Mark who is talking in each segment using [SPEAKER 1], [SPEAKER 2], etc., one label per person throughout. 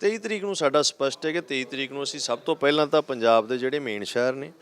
[SPEAKER 1] 23 ਤਰੀਕ ਨੂੰ ਸਾਡਾ ਸਪਸ਼ਟ ਹੈ ਕਿ 23 ਤਰੀਕ ਨੂੰ ਅਸੀਂ ਸਭ ਤੋਂ ਪਹਿਲਾਂ ਤਾਂ ਪੰਜਾਬ ਦੇ ਜਿਹੜੇ ਮੇਨ ਸ਼ਹਿਰ ਨੇ,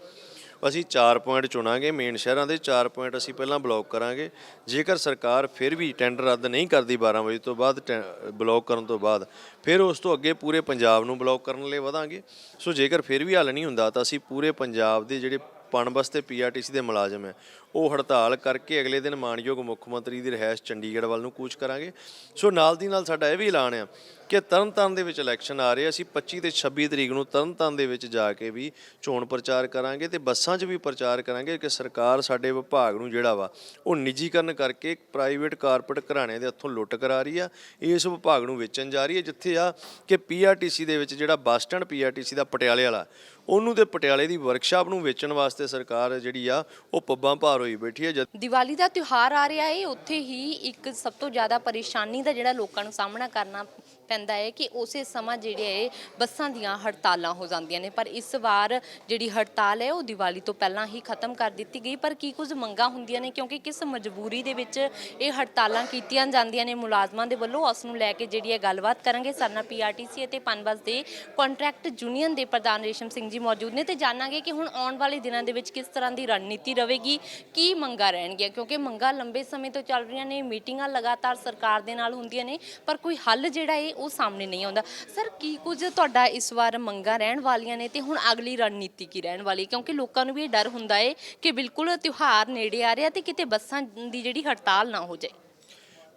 [SPEAKER 1] ਅਸੀਂ 4 ਪੁਆਇੰਟ ਚੁਣਾਂਗੇ, ਮੇਨ ਸ਼ਹਿਰਾਂ ਦੇ 4 ਪੁਆਇੰਟ ਅਸੀਂ ਪਹਿਲਾਂ ਬਲੌਕ ਕਰਾਂਗੇ। ਜੇਕਰ ਸਰਕਾਰ ਫਿਰ ਵੀ ਟੈਂਡਰ ਰੱਦ ਨਹੀਂ ਕਰਦੀ 12 ਵਜੇ ਤੋਂ ਬਾਅਦ, ਟੈ- ਬਲੌਕ ਕਰਨ ਤੋਂ ਬਾਅਦ, ਫਿਰ ਉਸ ਤੋਂ ਅੱਗੇ ਪੂਰੇ ਪੰਜਾਬ ਨੂੰ ਬਲੌਕ ਕਰਨ ਲਈ ਵਧਾਂਗੇ। ਸੋ ਜੇਕਰ ਫਿਰ ਵੀ ਹੱਲ ਨਹੀਂ ਹੁੰਦਾ ਤਾਂ ਅਸੀਂ ਪੂਰੇ ਪੰਜਾਬ ਦੇ ਜਿਹੜੇ ਪਣਬਸ ਤੇ ਪੀਆਰਟੀਸੀ ਦੇ ਮੁਲਾਜ਼ਮ ਹੈ, ਉਹ ਹੜਤਾਲ ਕਰਕੇ ਅਗਲੇ ਦਿਨ ਮਾਨਯੋਗ ਮੁੱਖ ਮੰਤਰੀ ਦੀ ਰਿਹਾਇਸ਼ ਚੰਡੀਗੜ੍ਹ ਵੱਲ ਨੂੰ ਕੂਚ ਕਰਾਂਗੇ। ਸੋ ਨਾਲ ਦੀ ਨਾਲ ਸਾਡਾ ਇਹ ਵੀ ਐਲਾਨ ਆ ਕਿ ਤਰਨਤਾਰਨ ਦੇ ਵਿੱਚ ਇਲੈਕਸ਼ਨ ਆ ਰਹੇ ਅਸੀਂ 25 ਤੇ 26 ਤਰੀਕ ਨੂੰ ਤਰਨਤਾਰਨ ਦੇ ਵਿੱਚ ਜਾ ਕੇ ਵੀ ਚੋਣ ਪ੍ਰਚਾਰ ਕਰਾਂਗੇ ਤੇ ਬੱਸਾਂ 'ਚ ਵੀ ਪ੍ਰਚਾਰ ਕਰਾਂਗੇ ਕਿ ਸਰਕਾਰ ਸਾਡੇ ਵਿਭਾਗ ਨੂੰ ਜਿਹੜਾ ਵਾ, ਉਹ ਨਿੱਜੀਕਰਨ ਕਰਕੇ ਪ੍ਰਾਈਵੇਟ ਕਾਰਪੋਰੇਟ ਘਰਾਣਿਆਂ ਦੇ ਹੱਥੋਂ ਲੁੱਟ ਕਰਾ ਰਹੀ ਆ, ਇਸ ਵਿਭਾਗ ਨੂੰ ਵੇਚਣ ਜਾ ਰਹੀ ਹੈ ਜਿੱਥੇ ਆ ਕਿ ਪੀਆਰਟੀਸੀ ਦੇ ਵਿੱਚ ਜਿਹੜਾ ਬੱਸ ਸਟੈਂਡ ਪੀਆਰਟੀਸੀ ਦਾ ਪਟਿਆਲੇ ਵਾਲਾ, ਉਹਨੂੰ ਤੇ ਪਟਿਆਲੇ ਦੀ ਵਰਕਸ਼ਾਪ ਨੂੰ ਵੇਚਣ ਵਾਸਤੇ ਸਰਕਾਰ ਜਿਹੜੀ ਆ, ਉਹ ਪੱਬਾਂ ਭਾਰ ਹੋਈ ਬੈਠੀ ਹੈ ਜਦ
[SPEAKER 2] ਦੀਵਾਲੀ ਦਾ ਤਿਉਹਾਰ ਆ ਰਿਹਾ ਏ, ਉੱਥੇ ਹੀ ਇੱਕ ਸਭ ਤੋਂ ਜ਼ਿਆਦਾ ਪਰੇਸ਼ਾਨੀ ਦਾ ਜਿਹੜਾ ਲੋਕਾਂ ਨੂੰ ਸਾਹਮਣਾ ਕਰਨਾ ਪੈਂਦਾ ਹੈ ਕਿ ਉਸੇ ਸਮਾਂ ਜਿਹੜੇ ਹੈ, ਬੱਸਾਂ ਦੀਆਂ ਹੜਤਾਲਾਂ ਹੋ ਜਾਂਦੀਆਂ ਨੇ। ਪਰ ਇਸ ਵਾਰ ਜਿਹੜੀ ਹੜਤਾਲ ਹੈ, ਉਹ ਦੀਵਾਲੀ ਤੋਂ ਪਹਿਲਾਂ ਹੀ ਖਤਮ ਕਰ ਦਿੱਤੀ ਗਈ। ਪਰ ਕੀ ਕੁਝ ਮੰਗਾਂ ਹੁੰਦੀਆਂ ਨੇ? ਕਿਉਂਕਿ ਕਿਸ ਮਜਬੂਰੀ ਦੇ ਵਿੱਚ ਇਹ ਹੜਤਾਲਾਂ ਕੀਤੀਆਂ ਜਾਂਦੀਆਂ ਨੇ ਮੁਲਾਜ਼ਮਾਂ ਦੇ ਵੱਲੋਂ, ਉਸ ਨੂੰ ਲੈ ਕੇ ਜਿਹੜੀ ਹੈ ਗੱਲਬਾਤ ਕਰਾਂਗੇ। ਸਰਨਾ ਪੀਆਰਟੀਸੀ ਅਤੇ ਪਨਬਸ ਦੇ ਕੰਟਰੈਕਟ ਯੂਨੀਅਨ ਦੇ ਪ੍ਰਧਾਨ ਰੇਸ਼ਮ ਸਿੰਘ ਜੀ ਮੌਜੂਦ ਨੇ ਤੇ ਜਾਣਾਂਗੇ ਕਿ ਹੁਣ ਆਉਣ ਵਾਲੇ ਦਿਨਾਂ ਦੇ ਵਿੱਚ ਕਿਸ ਤਰ੍ਹਾਂ ਦੀ ਰਣਨੀਤੀ ਰਹੇਗੀ, ਕੀ ਮੰਗਾਂ ਰਹਿਣਗੀਆਂ? ਕਿਉਂਕਿ ਮੰਗਾਂ ਲੰਬੇ ਸਮੇਂ ਤੋਂ ਚੱਲ ਰਹੀਆਂ ਨੇ, ਮੀਟਿੰਗਾਂ ਲਗਾਤਾਰ ਸਰਕਾਰ ਦੇ ਨਾਲ ਹੁੰਦੀਆਂ ਨੇ, ਪਰ ਕੋਈ ਹੱਲ ਜਿਹੜਾ ਹੈ ਉਹ ਸਾਹਮਣੇ ਨਹੀਂ ਆਉਂਦਾ। ਸਰ ਕੀ ਕੁਝ ਤੁਹਾਡਾ ਇਸ ਵਾਰ ਮੰਗਾਂ ਰਹਿਣ ਵਾਲੀਆਂ ਨੇ ਤੇ ਹੁਣ ਅਗਲੀ ਰਣਨੀਤੀ ਕੀ ਰਹਿਣ ਵਾਲੀ ਕਿਉਂਕਿ ਲੋਕਾਂ ਨੂੰ ਵੀ ਇਹ ਡਰ ਹੁੰਦਾ ਹੈ ਕਿ ਬਿਲਕੁਲ ਤਿਉਹਾਰ ਨੇੜੇ ਆ ਰਿਹਾ ਤੇ ਕਿਤੇ ਬੱਸਾਂ ਦੀ ਜਿਹੜੀ ਹੜਤਾਲ ਨਾ ਹੋ ਜਾਏ।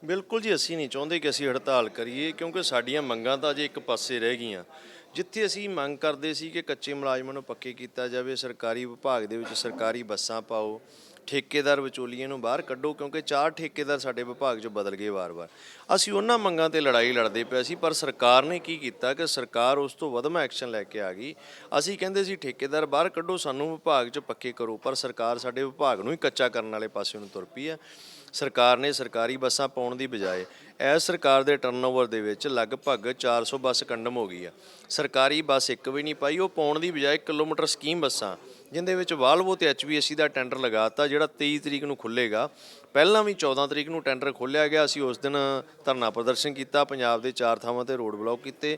[SPEAKER 1] ਬਿਲਕੁਲ ਜੀ, ਅਸੀਂ ਨਹੀਂ ਚਾਹੁੰਦੇ ਕਿ ਅਸੀਂ ਹੜਤਾਲ ਕਰੀਏ, ਕਿਉਂਕਿ ਸਾਡੀਆਂ ਮੰਗਾਂ ਤਾਂ ਅਜੇ ਇੱਕ ਪਾਸੇ ਰਹਿ ਗਈਆਂ। ਜਿੱਥੇ ਅਸੀਂ ਮੰਗ ਕਰਦੇ ਸੀ ਕਿ ਕੱਚੇ ਮੁਲਾਜ਼ਮਾਂ ਨੂੰ ਪੱਕੇ ਕੀਤਾ ਜਾਵੇ, ਸਰਕਾਰੀ ਵਿਭਾਗ ਦੇ ਵਿੱਚ ਸਰਕਾਰੀ ਬੱਸਾਂ ਪਾਓ ਠੇਕੇਦਾਰ ਵਿਚੋਲੀਆਂ ਨੂੰ ਬਾਹਰ ਕੱਢੋ, ਕਿਉਂਕਿ ਚਾਰ ਠੇਕੇਦਾਰ ਸਾਡੇ ਵਿਭਾਗ 'ਚ ਬਦਲ ਗਏ ਵਾਰ-ਵਾਰ। ਅਸੀਂ ਉਹਨਾਂ ਮੰਗਾਂ ਤੇ ਲੜਾਈ ਲੜਦੇ ਪਏ ਸੀ, ਪਰ ਸਰਕਾਰ ਨੇ ਕੀ ਕੀਤਾ ਕਿ ਸਰਕਾਰ ਉਸ ਤੋਂ ਵਧਮਾ ਐਕਸ਼ਨ ਲੈ ਕੇ ਆ ਗਈ। ਅਸੀਂ ਕਹਿੰਦੇ ਸੀ, ਠੇਕੇਦਾਰ ਬਾਹਰ ਕੱਢੋ, ਸਾਨੂੰ ਵਿਭਾਗ 'ਚ ਪੱਕੇ ਕਰੋ। ਪਰ ਸਰਕਾਰ ਸਾਡੇ ਵਿਭਾਗ ਨੂੰ ਹੀ ਕੱਚਾ ਕਰਨ ਵਾਲੇ ਪਾਸੇ ਨੂੰ ਤੁਰ ਪਈ ਆ। ਸਰਕਾਰ ਨੇ ਸਰਕਾਰੀ ਬੱਸਾਂ ਪਾਉਣ ਦੀ ਬਜਾਏ ਇਸ ਸਰਕਾਰ ਦੇ ਟਰਨਓਵਰ ਦੇ ਵਿੱਚ ਲਗਭਗ 400 ਬੱਸ ਕੰਡਮ ਹੋ ਗਈ ਆ। ਸਰਕਾਰੀ ਬੱਸ ਇੱਕ ਵੀ ਨਹੀਂ ਪਾਈ, ਉਹ ਪਾਉਣ ਦੀ ਬਜਾਏ ਕਿਲੋਮੀਟਰ ਸਕੀਮ ਬੱਸਾਂ ਜਿੰਦੇ ਵਿੱਚ ਵਾਲਵੋ ਤੇ ਐਚਵੀਐਸਸੀ ਦਾ ਟੈਂਡਰ ਲਗਾਤਾ, ਜਿਹੜਾ 23 ਤਰੀਕ ਨੂੰ ਖੁੱਲੇਗਾ। ਪਹਿਲਾਂ ਵੀ 14 ਤਰੀਕ ਨੂੰ ਟੈਂਡਰ ਖੋਲ੍ਹਿਆ ਗਿਆ ਅਸੀਂ ਉਸ ਦਿਨ ਧਰਨਾ ਪ੍ਰਦਰਸ਼ਨ ਕੀਤਾ, ਪੰਜਾਬ ਦੇ ਚਾਰ ਥਾਵਾਂ ਤੇ ਰੋਡ ਬਲੌਕ ਕੀਤੇ।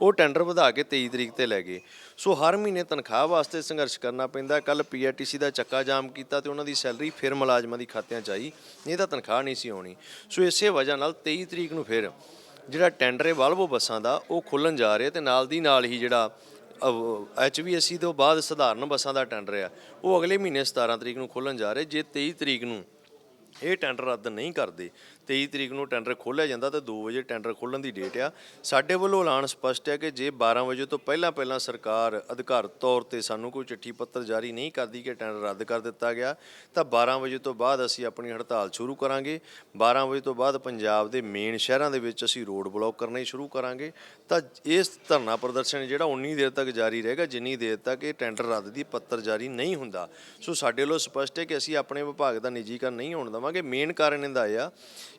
[SPEAKER 1] ਉਹ ਟੈਂਡਰ ਵਧਾ ਕੇ 23 ਤਰੀਕ ਤੇ ਲੈ ਗਏ। ਸੋ ਹਰ ਮਹੀਨੇ ਤਨਖਾਹ ਵਾਸਤੇ ਸੰਘਰਸ਼ ਕਰਨਾ ਪੈਂਦਾ। ਕੱਲ ਪੀਆਰਟੀਸੀ ਦਾ ਚੱਕਾ ਜਾਮ ਕੀਤਾ ਤੇ ਉਹਨਾਂ ਦੀ ਸੈਲਰੀ ਫਿਰ ਮੁਲਾਜ਼ਮਾਂ ਦੀ ਖਾਤਿਆਂ 'ਚ ਆਈ। ਇਹ ਤਾਂ ਤਨਖਾਹ ਨਹੀਂ ਸੀ ਆਉਣੀ। ਸੋ ਇਸੇ ਵਜ੍ਹਾ ਨਾਲ 23 ਤਰੀਕ ਨੂੰ ਫਿਰ ਜਿਹੜਾ ਟੈਂਡਰ ਹੈ ਵਾਲਵੋ ਬੱਸਾਂ ਦਾ, ਉਹ ਖੁੱਲਣ ਜਾ ਰਿਹਾ ਤੇ ਨਾਲ ਦੀ ਨਾਲ ਹੀ ਜਿਹੜਾ ਐਚਵੀਐਸਸੀ ਤੋਂ ਬਾਅਦ ਸਧਾਰਨ ਬੱਸਾਂ ਦਾ ਟੈਂਡਰ ਆ। ਉਹ ਅਗਲੇ ਮਹੀਨੇ 17 ਤਰੀਕ ਨੂੰ ਖੁੱਲਣ ਜਾ ਰਹੇ। ਜੇ 23 ਤਰੀਕ ਨੂੰ ਇਹ ਟੈਂਡਰ ਰੱਦ ਨਹੀਂ ਕਰਦੇ 23 ਤਰੀਕ ਨੂੰ ਟੈਂਡਰ ਖੋਲ੍ਹਿਆ ਜਾਂਦਾ ਤਾਂ 2 ਵਜੇ ਟੈਂਡਰ ਖੋਲ੍ਹਣ ਦੀ ਡੇਟ ਆ। ਸਾਡੇ ਵੱਲੋਂ ਐਲਾਨ ਸਪਸ਼ਟ ਹੈ ਕਿ ਜੇ 12 ਵਜੇ ਤੋਂ ਪਹਿਲਾਂ ਪਹਿਲਾਂ ਸਰਕਾਰ ਅਧਿਕਾਰਤ ਤੌਰ ਤੇ ਸਾਨੂੰ ਕੋਈ ਚਿੱਠੀ ਪੱਤਰ ਜਾਰੀ ਨਹੀਂ ਕਰਦੀ ਕਿ ਟੈਂਡਰ ਰੱਦ ਕਰ ਦਿੱਤਾ ਗਿਆ, ਤਾਂ 12 ਵਜੇ ਤੋਂ ਬਾਅਦ ਅਸੀਂ ਆਪਣੀ ਹੜਤਾਲ ਸ਼ੁਰੂ ਕਰਾਂਗੇ। 12 ਵਜੇ ਤੋਂ ਬਾਅਦ ਪੰਜਾਬ ਦੇ ਮੇਨ ਸ਼ਹਿਰਾਂ ਦੇ ਵਿੱਚ ਅਸੀਂ ਰੋਡ ਬਲੌਕ ਕਰਨੇ ਸ਼ੁਰੂ ਕਰਾਂਗੇ। ਤਾਂ ਇਸ ਧਰਨਾ ਪ੍ਰਦਰਸ਼ਨ ਜਿਹੜਾ ਉਨੀ ਦੇਰ ਤੱਕ ਜਾਰੀ ਰਹੇਗਾ, ਜਿੰਨੀ ਦੇਰ ਤੱਕ ਇਹ ਟੈਂਡਰ ਰੱਦ ਦੀ ਪੱਤਰ ਜਾਰੀ ਨਹੀਂ ਹੁੰਦਾ। ਸੋ ਸਾਡੇ ਵੱਲੋਂ ਸਪਸ਼ਟ ਹੈ ਕਿ ਅਸੀਂ ਆਪਣੇ ਵਿਭਾਗ ਦਾ ਨਿੱਜੀਕਰਨ ਨਹੀਂ ਹੋਣ ਦੇਵਾਂਗੇ। ਮੇਨ ਕਾਰਨ ਇਹਦਾ ਇਹ ਆ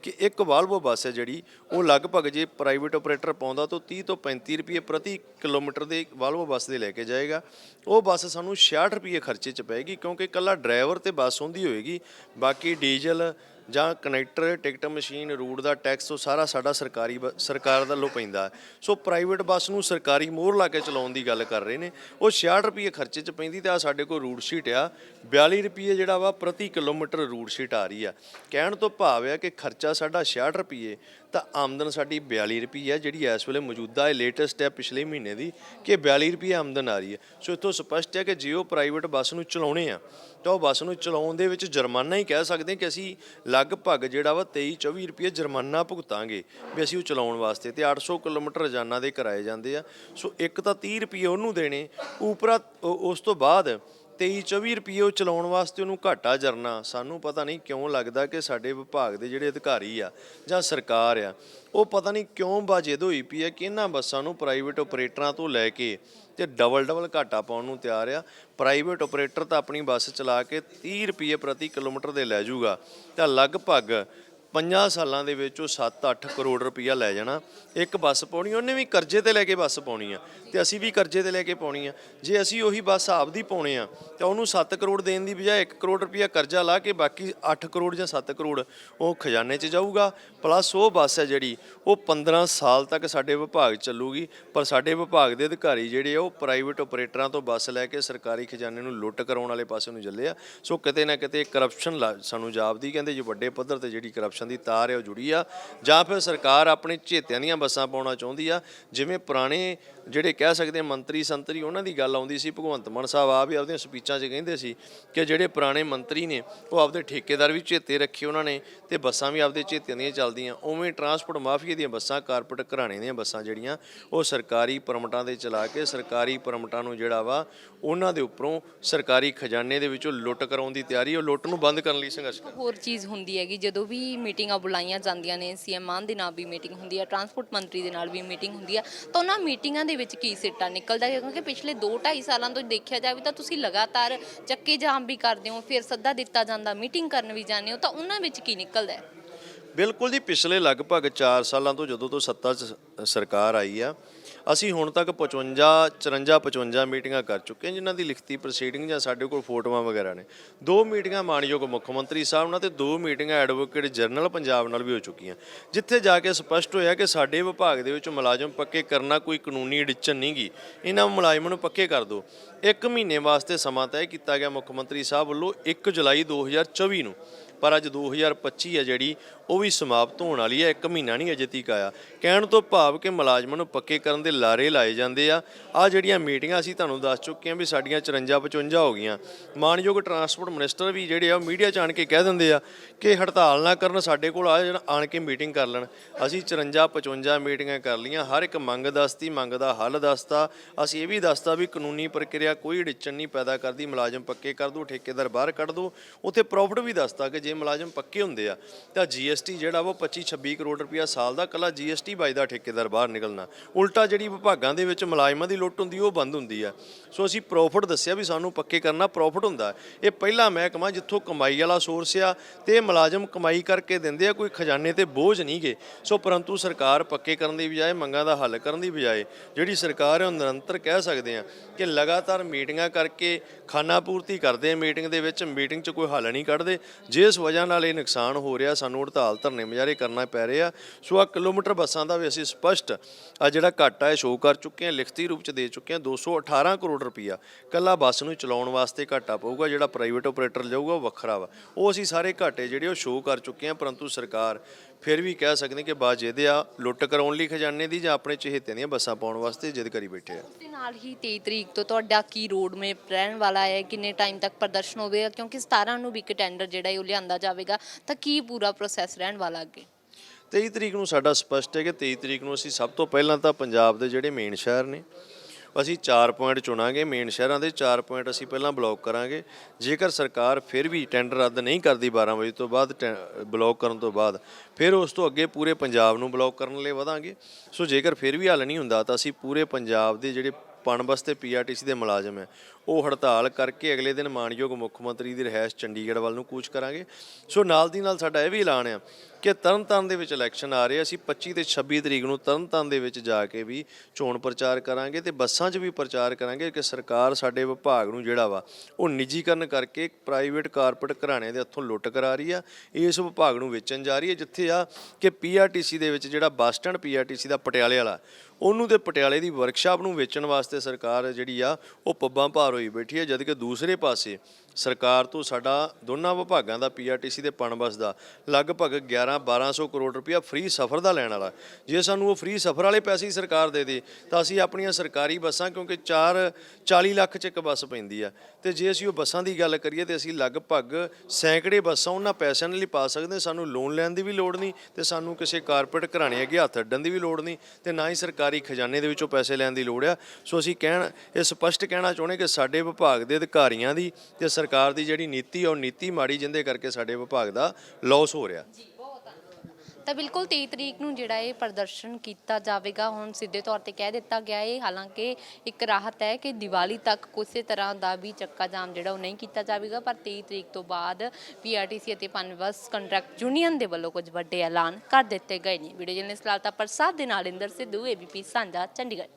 [SPEAKER 1] ਕਿ ਇੱਕ ਵਾਲਵੋ ਬੱਸ ਹੈ ਜਿਹੜੀ, ਉਹ ਲਗਭਗ ਜੇ ਪ੍ਰਾਈਵੇਟ ਆਪਰੇਟਰ ਪਾਉਂਦਾ ਤਾਂ 30 ਤੋਂ 35 ਰੁਪਏ ਪ੍ਰਤੀ ਕਿਲੋਮੀਟਰ ਦੇ ਵਾਲਵੋ ਬੱਸ ਦੇ ਲੈ ਕੇ ਜਾਏਗਾ। ਉਹ ਬੱਸ ਸਾਨੂੰ 66 ਰੁਪਏ ਖਰਚੇ 'ਚ ਪਏਗੀ ਕਿਉਂਕਿ ਇਕੱਲਾ ਡਰਾਈਵਰ ਤੇ ਬੱਸ ਹੁੰਦੀ ਹੋਏਗੀ, ਬਾਕੀ ਡੀਜ਼ਲ ਜਾਂ ਕਨੈਕਟਰ, ਟਿਕਟ ਮਸ਼ੀਨ, ਰੂਟ ਦਾ ਟੈਕਸ, ਉਹ ਸਾਰਾ ਸਾਡਾ ਸਰਕਾਰੀ ਬ- ਸਰਕਾਰ ਵੱਲੋਂ ਪੈਂਦਾ ਸੋ ਪ੍ਰਾਈਵੇਟ ਬੱਸ ਨੂੰ ਸਰਕਾਰੀ ਮੋਹਰ ਲਾ ਕੇ ਚਲਾਉਣ ਦੀ ਗੱਲ ਕਰ ਰਹੇ ਨੇ। ਉਹ 66 ਰੁਪਏ ਖਰਚੇ 'ਚ ਪੈਂਦੀ ਤੇ ਆ ਸਾਡੇ ਕੋਲ ਰੂਟ ਸ਼ੀਟ ਆ। 42 ਰੁਪਏ ਜਿਹੜਾ ਵਾ, ਪ੍ਰਤੀ ਕਿਲੋਮੀਟਰ ਰੂਟ ਸ਼ੀਟ ਆ ਰਹੀ ਆ। ਕਹਿਣ ਤੋਂ ਭਾਵ ਆ ਕਿ ਖਰਚਾ ਸਾਡਾ 66 ਰੁਪਏ ਤਾਂ ਆਮਦਨ ਸਾਡੀ 42 ਰੁਪਏ ਹੈ ਜਿਹੜੀ ਇਸ ਵੇਲੇ ਮੌਜੂਦਾ ਹੈ ਲੇਟੈਸਟ ਹੈ ਪਿਛਲੇ ਮਹੀਨੇ ਦੀ, ਕਿ 42 ਰੁਪਏ ਆਮਦਨ ਆ ਰਹੀ ਹੈ। ਸੋ ਇਥੋਂ ਸਪਸ਼ਟ ਹੈ ਕਿ ਜੇ ਉਹ ਪ੍ਰਾਈਵੇਟ ਬੱਸ ਨੂੰ ਚਲਾਉਣੇ ਆ, ਤਾਂ ਉਹ ਬੱਸ ਨੂੰ ਚਲਾਉਣ ਦੇ ਵਿੱਚ ਜੁਰਮਾਨਾ ਹੀ ਕਹਿ ਸਕਦੇ ਕਿ ਅਸੀਂ ਲਗਭਗ ਜਿਹੜਾ ਵਾ 23 24 ਰੁਪਏ ਜੁਰਮਾਨਾ ਭੁਗਤਾਂਗੇ ਵੀ ਅਸੀਂ ਉਹ ਚਲਾਉਣ ਵਾਸਤੇ ਤੇ 800 ਕਿਲੋਮੀਟਰ ਰੋਜ਼ਾਨਾ ਦੇ ਕਿਰਾਏ ਜਾਂਦੇ ਆ। ਸੋ ਇੱਕ ਤਾਂ 30 ਰੁਪਏ ਉਹਨੂੰ ਦੇਣੇ ਉਪਰਾ ਉਸ ਤੋਂ ਬਾਅਦ 23 24 ਰੁਪਏ ਉਹ ਚਲਾਉਣ ਵਾਸਤੇ ਉਹਨੂੰ ਘਾਟਾ ਜਰਨਾ। ਸਾਨੂੰ ਪਤਾ ਨਹੀਂ ਕਿਉਂ ਲੱਗਦਾ ਕਿ ਸਾਡੇ ਵਿਭਾਗ ਦੇ ਜਿਹੜੇ ਅਧਿਕਾਰੀ ਆ ਜਾਂ ਸਰਕਾਰ ਆ, ਉਹ ਪਤਾ ਨਹੀਂ ਕਿਉਂ ਬਾਜੇਦ ਹੋਈ ਪਈ ਹੈ ਕਿ ਇਹਨਾਂ ਬੱਸਾਂ ਨੂੰ ਪ੍ਰਾਈਵੇਟ ਆਪਰੇਟਰਾਂ ਤੋਂ ਲੈ ਕੇ ਤੇ ਡਬਲ ਡਬਲ ਘਾਟਾ ਪਾਉਣ ਨੂੰ ਤਿਆਰ ਆ। ਪ੍ਰਾਈਵੇਟ ਆਪਰੇਟਰ ਤਾਂ ਆਪਣੀ ਬੱਸ ਚਲਾ ਕੇ 30 ਰੁਪਏ ਪ੍ਰਤੀ ਕਿਲੋਮੀਟਰ ਦੇ ਲੈ ਜਾਊਗਾ। ਤਾਂ ਲਗਭਗ ਪੰਜਾਂ ਸਾਲਾਂ ਦੇ ਵਿੱਚ ਉਹ 7-8 ਕਰੋੜ ਰੁਪਈਆ ਲੈ ਜਾਣਾ। ਇੱਕ ਬੱਸ ਪਾਉਣੀ ਉਹਨੇ ਵੀ ਕਰਜ਼ੇ ਤੇ ਲੈ ਕੇ ਬੱਸ ਪਾਉਣੀ ਆ। ਤੇ ਅਸੀਂ ਵੀ ਕਰਜ਼ੇ ਤੇ ਲੈ ਕੇ ਪਾਉਣੀ ਆ। ਜੇ ਅਸੀਂ ਉਹੀ ਬੱਸ ਆਪਦੀ ਪਾਉਣੇ ਆ, ਤਾਂ ਉਹਨੂੰ 7 ਕਰੋੜ ਦੇਣ ਦੀ ਬਜਾਏ 1 ਕਰੋੜ ਰੁਪਈਆ ਕਰਜ਼ਾ ਲਾ ਕੇ ਬਾਕੀ 8 ਕਰੋੜ ਜਾਂ 7 ਕਰੋੜ ਉਹ ਖਜ਼ਾਨੇ 'ਚ ਜਾਊਗਾ। ਪਲੱਸ ਉਹ ਬੱਸ ਹੈ ਜਿਹੜੀ, ਉਹ 15 ਸਾਲ ਤੱਕ ਸਾਡੇ ਵਿਭਾਗ 'ਚ ਚੱਲੂਗੀ। ਪਰ ਸਾਡੇ ਵਿਭਾਗ ਦੇ ਅਧਿਕਾਰੀ ਜਿਹੜੇ ਆ, ਉਹ ਪ੍ਰਾਈਵੇਟ ਆਪਰੇਟਰਾਂ ਤੋਂ ਬੱਸ ਲੈ ਕੇ ਸਰਕਾਰੀ ਖਜ਼ਾਨੇ ਨੂੰ ਲੁੱਟ ਕਰਾਉਣ ਵਾਲੇ ਪਾਸੇ ਨੂੰ ਚੱਲੇ ਆ। ਸੋ ਕਿਤੇ ਨਾ ਕਿਤੇ ਕਰਪਸ਼ਨ ਸਾਨੂੰ ਜਾਪਦੀ, ਕਹਿੰਦੇ ਜੇ ਵੱਡੇ ਪੱਧਰ ਤੇ ਜਿਹੜੀ ਕਰਪਸ਼ਨ ਦੀ ਤਾਰ ਹੈ ਉਹ ਜੁੜੀ ਆ, ਜਾਂ ਫਿਰ ਸਰਕਾਰ ਆਪਣੇ ਝੇਤਿਆਂ ਦੀਆਂ ਬੱਸਾਂ ਪਾਉਣਾ ਚਾਹੁੰਦੀ ਆ, ਜਿਵੇਂ ਪੁਰਾਣੇ ਜਿਹੜੇ ਕਹਿ ਸਕਦੇ ਮੰਤਰੀ ਸੰਤਰੀ, ਉਹਨਾਂ ਦੀ ਗੱਲ ਆਉਂਦੀ ਸੀ, ਭਗਵੰਤ ਮਾਨ ਸਾਹਿਬ ਆ ਵੀ ਆਪਦੀਆਂ ਸਪੀਚਾਂ 'ਚ ਕਹਿੰਦੇ ਸੀ ਕਿ ਜਿਹੜੇ ਪੁਰਾਣੇ ਮੰਤਰੀ ਨੇ, ਉਹ ਆਪਦੇ ਠੇਕੇਦਾਰ ਵੀ ਝੇਤੇ ਰੱਖੇ ਉਹਨਾਂ ਨੇ ਤੇ ਬੱਸਾਂ ਵੀ ਆਪਦੇ ਝੇਤਿਆਂ ਦੀਆਂ ਚੱਲਦੀਆਂ। ਉਵੇਂ ਟਰਾਂਸਪੋਰਟ ਮਾਫੀਆ ਦੀਆਂ ਬੱਸਾਂ, ਕਾਰਪੋਰੇਟ ਘਰਾਣੇ ਦੀਆਂ ਬੱਸਾਂ ਜਿਹੜੀਆਂ, ਉਹ ਸਰਕਾਰੀ ਪਰਮਟਾਂ ਦੇ ਚਲਾ ਕੇ ਸਰਕਾਰੀ ਪਰਮਟਾਂ ਨੂੰ ਜਿਹੜਾ ਵਾ, ਉਹਨਾਂ ਦੇ ਉੱਪਰੋਂ ਸਰਕਾਰੀ ਖਜ਼ਾਨੇ ਦੇ ਵਿੱਚੋਂ ਲੁੱਟ ਕਰਾਉਣ ਦੀ ਤਿਆਰੀ, ਉਹ ਲੁੱਟ ਨੂੰ ਬੰਦ ਕਰਨ ਲਈ ਸੰਘਰਸ਼ ਕਰ
[SPEAKER 2] ਹੋਰ ਚੀਜ਼ ਹੁੰਦੀ ਹੈਗੀ, ਜਦੋਂ ਵੀ ਮੀਟਿੰਗਾਂ ਬੁਲਾਈਆਂ ਜਾਂਦੀਆਂ ਨੇ, ਸੀਐਮ ਮਾਨ ਦੇ ਨਾਲ ਵੀ ਮੀਟਿੰਗ ਹੁੰਦੀ ਹੈ ਟਰਾਂਸਪੋਰਟ ਮੰਤਰੀ ਦੇ ਨਾਲ ਵੀ ਮੀਟਿੰਗ ਹੁੰਦੀ ਹੈ ਤਾਂ ਉਹਨਾਂ ਮੀਟਿੰਗਾਂ ਦੇ ਵਿੱਚ ਕੀ ਸਿੱਟਾ ਨਿਕਲਦਾ ਹੈ? ਕਿਉਂਕਿ ਪਿਛਲੇ 2.5 ਸਾਲਾਂ ਤੋਂ ਦੇਖਿਆ ਜਾਵੇ ਤਾਂ ਤੁਸੀਂ ਲਗਾਤਾਰ ਚੱਕੇ ਜਾਮ ਵੀ ਕਰਦੇ ਹੋ, ਫਿਰ ਸੱਦਾ ਦਿੱਤਾ ਜਾਂਦਾ, ਮੀਟਿੰਗ ਕਰਨ ਵੀ ਜਾਂਦੇ ਹੋ, ਤਾਂ ਉਹਨਾਂ ਵਿੱਚ ਕੀ ਨਿਕਲਦਾ ਹੈ?
[SPEAKER 1] ਬਿਲਕੁਲ ਜੀ, ਪਿਛਲੇ ਲਗਭਗ 4 ਸਾਲਾਂ ਤੋਂ ਜਦੋਂ ਤੋਂ ਸੱਤਾ 'ਚ ਸਰਕਾਰ ਆਈ ਆ ਅਸੀਂ ਹੁਣ ਤੱਕ 55 54 55 ਮੀਟਿੰਗਾਂ ਕਰ ਚੁੱਕੇ ਹਾਂ, ਜਿਨ੍ਹਾਂ ਦੀ ਲਿਖਤੀ ਪ੍ਰੋਸੀਡਿੰਗ ਜਾਂ ਸਾਡੇ ਕੋਲ ਫੋਟੋਆਂ ਵਗੈਰਾ ਨੇ। ਦੋ ਮੀਟਿੰਗਾਂ ਮਾਨਯੋਗ ਮੁੱਖ ਮੰਤਰੀ ਸਾਹਿਬ ਨਾਲ ਤੇ ਦੋ ਮੀਟਿੰਗਾਂ ਐਡਵੋਕੇਟ ਜਨਰਲ ਪੰਜਾਬ ਨਾਲ ਵੀ ਹੋ ਚੁੱਕੀਆਂ। ਜਿੱਥੇ ਜਾ ਕੇ ਸਪਸ਼ਟ ਹੋਇਆ ਕਿ ਸਾਡੇ ਵਿਭਾਗ ਦੇ ਵਿੱਚ ਮੁਲਾਜ਼ਮ ਪੱਕੇ ਕਰਨਾ ਕੋਈ ਕਾਨੂੰਨੀ ਅੜਿੱਚਨ ਨਹੀਂਗੀ ਇਹਨਾਂ ਮੁਲਾਜ਼ਮਾਂ ਨੂੰ ਪੱਕੇ ਕਰ ਦਿਓ ਇੱਕ ਮਹੀਨੇ ਵਾਸਤੇ ਸਮਾਂ ਤੈਅ ਕੀਤਾ ਗਿਆ ਮੁੱਖ ਮੰਤਰੀ ਸਾਹਿਬ ਵੱਲੋਂ 1 ਜੁਲਾਈ 2024 ਨੂੰ। ਪਰ ਅੱਜ 2025 ਹੈ ਜਿਹੜੀ ਉਹ ਵੀ ਸਮਾਪਤ ਹੋਣ ਵਾਲੀ ਹੈ, ਇੱਕ ਮਹੀਨਾ ਨਹੀਂ ਅਜੇ ਤੀਕ ਆਇਆ। ਕਹਿਣ ਤੋਂ ਭਾਵ ਕਿ ਮੁਲਾਜ਼ਮਾਂ ਨੂੰ ਪੱਕੇ ਕਰਨ ਦੇ ਲਾਰੇ ਲਾਏ ਜਾਂਦੇ ਆ। ਆ ਜਿਹੜੀਆਂ ਮੀਟਿੰਗਾਂ ਅਸੀਂ ਤੁਹਾਨੂੰ ਦੱਸ ਚੁੱਕੇ ਹਾਂ ਵੀ ਸਾਡੀਆਂ 54 55 ਹੋ ਗਈਆਂ। ਮਾਨਯੋਗ ਟਰਾਂਸਪੋਰਟ ਮਿਨਿਸਟਰ ਵੀ ਜਿਹੜੇ ਆ, ਉਹ ਮੀਡੀਆ 'ਚ ਆਣ ਕੇ ਕਹਿ ਦਿੰਦੇ ਆ ਕਿ ਹੜਤਾਲ ਨਾ ਕਰਨ, ਸਾਡੇ ਕੋਲ ਆ ਜਾਣ, ਆਣ ਕੇ ਮੀਟਿੰਗ ਕਰ ਲੈਣ। ਅਸੀਂ 54 55 ਮੀਟਿੰਗਾਂ ਕਰ ਲੀਆਂ ਹਰ ਇੱਕ ਮੰਗ ਦੱਸਤੀ, ਮੰਗ ਦਾ ਹੱਲ ਦੱਸਤਾ। ਅਸੀਂ ਇਹ ਵੀ ਦੱਸਤਾ ਵੀ ਕਾਨੂੰਨੀ ਪ੍ਰਕਿਰਿਆ ਕੋਈ ਅੜਿੱਚਣ ਨਹੀਂ ਪੈਦਾ ਕਰਦੀ, ਮੁਲਾਜ਼ਮ ਪੱਕੇ ਕਰ ਦੋ, ਠੇਕੇਦਾਰ ਬਾਹਰ ਕੱਢ ਦੋ। ਉੱਥੇ ਪ੍ਰੋਫਿਟ ਵੀ ਦੱਸਤਾ ਕਿ ਜੇ ਮੁਲਾਜ਼ਮ ਪੱਕੇ ਹੁੰਦੇ ਆ, ਤਾਂ ਜੀਐਸਟੀ ਜਿਹੜਾ ਵਾ ਉਹ 25 26 ਕਰੋੜ ਰੁਪਇਆ ਸਾਲ ਦਾ, ਕੱਲਾ ਜੀਐਸਟੀ ਵੱਜਦਾ ਠੇਕੇਦਾਰ ਬਾਹਰ ਨਿਕਲਣਾ। ਉਲਟਾ ਜਿਹੜੀ ਵਿਭਾਗਾਂ ਦੇ ਵਿੱਚ ਮੁਲਾਜ਼ਮਾਂ ਦੀ ਲੁੱਟ ਹੁੰਦੀ, ਉਹ ਬੰਦ ਹੁੰਦੀ ਆ। ਸੋ ਅਸੀਂ ਪ੍ਰੋਫਿਟ ਦੱਸਿਆ ਵੀ ਸਾਨੂੰ ਪੱਕੇ ਕਰਨਾ ਪ੍ਰੋਫਿਟ ਹੁੰਦਾ। ਇਹ ਪਹਿਲਾ ਮਹਿਕਮਾ ਜਿੱਥੋਂ ਕਮਾਈ ਵਾਲਾ ਸੋਰਸ ਆ, ਤੇ ਮੁਲਾਜ਼ਮ ਕਮਾਈ ਕਰਕੇ ਦਿੰਦੇ ਆ, ਕੋਈ ਖਜ਼ਾਨੇ ਤੇ ਬੋਝ ਨਹੀਂਗੇ ਸੋ ਪਰੰਤੂ ਸਰਕਾਰ ਪੱਕੇ ਕਰਨ ਦੀ ਬਜਾਏ, ਮੰਗਾਂ ਦਾ ਹੱਲ ਕਰਨ ਦੀ ਬਜਾਏ, ਜਿਹੜੀ ਸਰਕਾਰ ਹੈ ਉਹ ਨਿਰੰਤਰ ਕਹਿ ਸਕਦੇ ਆ ਕਿ ਲਗਾਤਾਰ ਮੀਟਿੰਗਾਂ ਕਰਕੇ ਖਾਨਾ ਪੂਰਤੀ ਕਰਦੇ ਆ ਮੀਟਿੰਗ ਦੇ ਵਿੱਚ, ਮੀਟਿੰਗ 'ਚ ਕੋਈ ਹੱਲ ਨਹੀਂ ਕੱਢਦੇ। ਜਿਸ ਵਜ੍ਹਾ ਨਾਲ ਇਹ ਨੁਕਸਾਨ ਹੋ ਰਿਹਾ, ਸਾਨੂੰ ਹੜਤਾਲ ਧਰਨੇ ਮੁਜ਼ਾਹਰੇ ਕਰਨਾ ਪੈ ਰਿਹਾ ਸੋ ਆ ਕਿਲੋਮੀਟਰ ਬੱਸਾਂ ਦਾ ਵੀ ਅਸੀਂ ਸਪਸ਼ਟ ਆ ਜਿਹੜਾ ਘਾਟਾ ਹੈ ਸ਼ੋਅ ਕਰ ਚੁੱਕੇ ਹਾਂ, ਲਿਖਤੀ ਰੂਪ 'ਚ ਦੇ ਚੁੱਕੇ ਹਾਂ 218 ਕਰੋੜ ਰੁਪਈਆ ਕੱਲਾ ਬੱਸ ਨੂੰ ਚਲਾਉਣ ਵਾਸਤੇ ਘਾਟਾ ਪਊਗਾ, ਜਿਹੜਾ ਪ੍ਰਾਈਵੇਟ ਆਪਰੇਟਰ ਜਾਊਗਾ ਉਹ ਵੱਖਰਾ ਵਾ। ਉਹ ਅਸੀਂ ਸਾਰੇ ਘਾਟੇ ਜਿਹੜੇ ਉਹ ਸ਼ੋਅ ਕਰ ਚੁੱਕੇ ਹਾਂ, ਪਰੰਤੂ ਸਰਕਾਰ ਫਿਰ ਵੀ ਕਹਿ ਸਕਦੇ ਕਿ ਬਾਜੇਦੇ ਆ ਲੁੱਟ ਕਰਾਉਣ ਲਈ ਖਜ਼ਾਨੇ ਦੀ ਜਾਂ ਆਪਣੇ ਚਹੇਤਿਆਂ ਦੀਆਂ ਬੱਸਾਂ ਪਾਉਣ ਵਾਸਤੇ ਜਿੱਦ ਕਰੀ ਬੈਠੇ ਆ।
[SPEAKER 2] ਉਸ ਦੇ ਨਾਲ ਹੀ 23 ਤਰੀਕ ਤੋਂ ਤੁਹਾਡਾ ਕੀ ਰੋਡ ਮੈਪ ਰਹਿਣ ਵਾਲਾ ਹੈ ਕਿੰਨੇ ਟਾਈਮ ਤੱਕ ਪ੍ਰਦਰਸ਼ਨ ਹੋਵੇਗਾ? ਕਿਉਂਕਿ 17 ਨੂੰ ਵੀ ਇੱਕ ਟੈਂਡਰ ਜਿਹੜਾ ਉਹ ਲਿਆਂਦਾ ਜਾਵੇਗਾ। ਤਾਂ ਕੀ ਪੂਰਾ ਪ੍ਰੋਸੈਸ ਰਹਿਣ ਵਾਲਾ ਅੱਗੇ?
[SPEAKER 1] 23 ਤਰੀਕ ਨੂੰ ਸਾਡਾ ਸਪਸ਼ਟ ਹੈ ਕਿ 23 ਤਰੀਕ ਨੂੰ ਅਸੀਂ ਸਭ ਤੋਂ ਪਹਿਲਾਂ ਤਾਂ ਪੰਜਾਬ ਦੇ ਜਿਹੜੇ ਮੇਨ ਸ਼ਹਿਰ ਨੇ ਅਸੀਂ 4 ਪੁਆਇੰਟ ਚੁਣਾਂਗੇ ਮੇਨ ਸ਼ਹਿਰਾਂ ਦੇ 4 ਪੁਆਇੰਟ ਅਸੀਂ ਪਹਿਲਾਂ ਬਲੌਕ ਕਰਾਂਗੇ। ਜੇਕਰ ਸਰਕਾਰ ਫਿਰ ਵੀ ਟੈਂਡਰ ਰੱਦ ਨਹੀਂ ਕਰਦੀ 12 ਵਜੇ ਤੋਂ ਬਾਅਦ, ਟੈ- ਬਲੌਕ ਕਰਨ ਤੋਂ ਬਾਅਦ, ਫਿਰ ਉਸ ਤੋਂ ਅੱਗੇ ਪੂਰੇ ਪੰਜਾਬ ਨੂੰ ਬਲੌਕ ਕਰਨ ਲਈ ਵਧਾਂਗੇ। ਸੋ ਜੇਕਰ ਫਿਰ ਵੀ ਹੱਲ ਨਹੀਂ ਹੁੰਦਾ, ਤਾਂ ਅਸੀਂ ਪੂਰੇ ਪੰਜਾਬ ਦੇ ਜਿਹੜੇ ਪਣਬਸ ਤੇ ਪੀਆਰਟੀਸੀ ਦੇ ਮੁਲਾਜ਼ਮ ਹੈ ਉਹ ਹੜਤਾਲ ਕਰਕੇ ਅਗਲੇ ਦਿਨ ਮਾਨਯੋਗ ਮੁੱਖ ਮੰਤਰੀ ਦੀ ਰਿਹਾਇਸ਼ ਚੰਡੀਗੜ੍ਹ ਵੱਲ ਨੂੰ ਕੂਚ ਕਰਾਂਗੇ। ਸੋ ਨਾਲ ਦੀ ਨਾਲ ਸਾਡਾ ਇਹ ਵੀ ਐਲਾਨ ਆ ਕਿ ਤਰਨਤਾਰਨ ਦੇ ਵਿੱਚ ਇਲੈਕਸ਼ਨ ਆ ਰਹੇ ਅਸੀਂ 25 ਤੇ 26 ਤਰੀਕ ਨੂੰ ਤਰਨਤਾਰਨ ਦੇ ਵਿੱਚ ਜਾ ਕੇ ਵੀ ਚੋਣ ਪ੍ਰਚਾਰ ਕਰਾਂਗੇ ਤੇ ਬੱਸਾਂ 'ਚ ਵੀ ਪ੍ਰਚਾਰ ਕਰਾਂਗੇ ਕਿ ਸਰਕਾਰ ਸਾਡੇ ਵਿਭਾਗ ਨੂੰ ਜਿਹੜਾ ਵਾ ਉਹ ਨਿੱਜੀਕਰਨ ਕਰਕੇ ਪ੍ਰਾਈਵੇਟ ਕਾਰਪੋਰੇਟ ਘਰਾਣਿਆਂ ਦੇ ਹੱਥੋਂ ਲੁੱਟ ਕਰਾ ਰਹੀ ਆ। ਇਸ ਵਿਭਾਗ ਨੂੰ ਵੇਚਣ ਜਾ ਰਹੀ ਹੈ ਜਿੱਥੇ ਆ ਕਿ ਪੀਆਰਟੀਸੀ ਦੇ ਵਿੱਚ ਜਿਹੜਾ ਬੱਸ ਸਟੈਂਡ ਪੀਆਰਟੀਸੀ ਦਾ ਪਟਿਆਲੇ ਵਾਲਾ, ਉਹਨੂੰ ਤੇ ਪਟਿਆਲੇ ਦੀ ਵਰਕਸ਼ਾਪ ਨੂੰ ਵੇਚਣ ਵਾਸਤੇ ਸਰਕਾਰ ਜਿਹੜੀ ਆ ਉਹ ਪੱਬਾਂ ਭਾਰ ਹੋਈ ਬੈਠੀ ਹੈ ਜਦ ਕਿ ਦੂਸਰੇ ਪਾਸੇ ਸਰਕਾਰ ਤੋਂ ਸਾਡਾ ਦੋਨਾਂ ਵਿਭਾਗਾਂ ਦਾ, ਪੀਆਰਟੀਸੀ ਦੇ ਪਣਬਸ ਦਾ, ਲਗਭਗ 11 1200 ਕਰੋੜ ਰੁਪਇਆ ਫ੍ਰੀ ਸਫ਼ਰ ਦਾ ਲੈਣ ਵਾਲਾ। ਜੇ ਸਾਨੂੰ ਉਹ ਫ੍ਰੀ ਸਫ਼ਰ ਵਾਲੇ ਪੈਸੇ ਹੀ ਸਰਕਾਰ ਦੇ ਦੇ, ਤਾਂ ਅਸੀਂ ਆਪਣੀਆਂ ਸਰਕਾਰੀ ਬੱਸਾਂ, ਕਿਉਂਕਿ 4 40 ਲੱਖ ਚ ਇੱਕ ਬੱਸ ਪੈਂਦੀ ਆ। ਤੇ ਜੇ ਅਸੀਂ ਉਹ ਬੱਸਾਂ ਦੀ ਗੱਲ ਕਰੀਏ, ਤੇ ਅਸੀਂ ਲਗਭਗ ਸੈਂਕੜੇ ਬੱਸਾਂ ਉਹਨਾਂ ਪੈਸਿਆਂ ਨਾਲ ਹੀ ਪਾ ਸਕਦੇ ਸਾਨੂੰ ਲੋਨ ਲੈਣ ਦੀ ਵੀ ਲੋੜ ਨਹੀਂ, ਤੇ ਸਾਨੂੰ ਕਿਸੇ ਕਾਰਪੋਰੇਟ ਘਰਾਣੇ ਅੱਗੇ ਹੱਥ ਅੱਡਣ ਦੀ ਵੀ ਲੋੜ ਨਹੀਂ, ਤੇ ਨਾ ਹੀ ਸਰਕਾਰੀ ਖਜ਼ਾਨੇ ਦੇ ਵਿੱਚੋਂ ਪੈਸੇ ਲੈਣ ਦੀ ਲੋੜ ਆ। ਸੋ ਅਸੀਂ ਕਹਿਣ, ਇਹ ਸਪਸ਼ਟ ਕਹਿਣਾ ਚਾਹੁੰਦੇ ਕਿ ਸਾਡੇ ਵਿਭਾਗ ਦੇ ਅਧਿਕਾਰੀਆਂ ਦੀ ਤੇ ਸਰਕਾਰ ਦੀ ਜਿਹੜੀ ਨੀਤੀ ਆ, ਉਹ ਨੀਤੀ ਮਾੜੀ ਜਿੰਦੇ ਕਰਕੇ ਸਾਡੇ ਵਿਭਾਗ ਦਾ ਲਾਸ ਹੋ ਰਿਹਾ।
[SPEAKER 2] ਤਾਂ ਬਿਲਕੁਲ 23 ਤਰੀਕ ਨੂੰ ਜਿਹੜਾ ਇਹ ਪ੍ਰਦਰਸ਼ਨ ਕੀਤਾ ਜਾਵੇਗਾ, ਹੁਣ ਸਿੱਧੇ ਤੌਰ ਤੇ ਕਹਿ ਦਿੱਤਾ ਗਿਆ ਹੈ ਹਾਲਾਂਕਿ ਇੱਕ ਰਾਹਤ ਹੈ ਕਿ ਦੀਵਾਲੀ ਤੱਕ ਕਿਸੇ ਤਰ੍ਹਾਂ ਦਾ ਵੀ ਚੱਕਾ ਜਾਮ ਜਿਹੜਾ ਉਹ ਨਹੀਂ ਕੀਤਾ ਜਾਵੇਗਾ, ਪਰ 23 ਤਰੀਕ ਤੋਂ ਬਾਅਦ ਪੀਆਰਟੀਸੀ ਅਤੇ ਪਨਬਸ ਕੰਟਰੈਕਟ ਯੂਨੀਅਨ ਦੇ ਵੱਲੋਂ ਕੁਝ ਵੱਡੇ ਐਲਾਨ ਕਰ ਦਿੱਤੇ ਗਏ ਨੇ। ਵੀਡੀਓ ਜਰਨਲਿਸਟ ਲਾਲਤਾ ਪ੍ਰਸਾਦ ਦੇ ਨਾਲ ਇੰਦਰ ਸਿੱਧੂ ਏਬੀਪੀ ਸਾਂਝਾ, ਚੰਡੀਗੜ੍ਹ।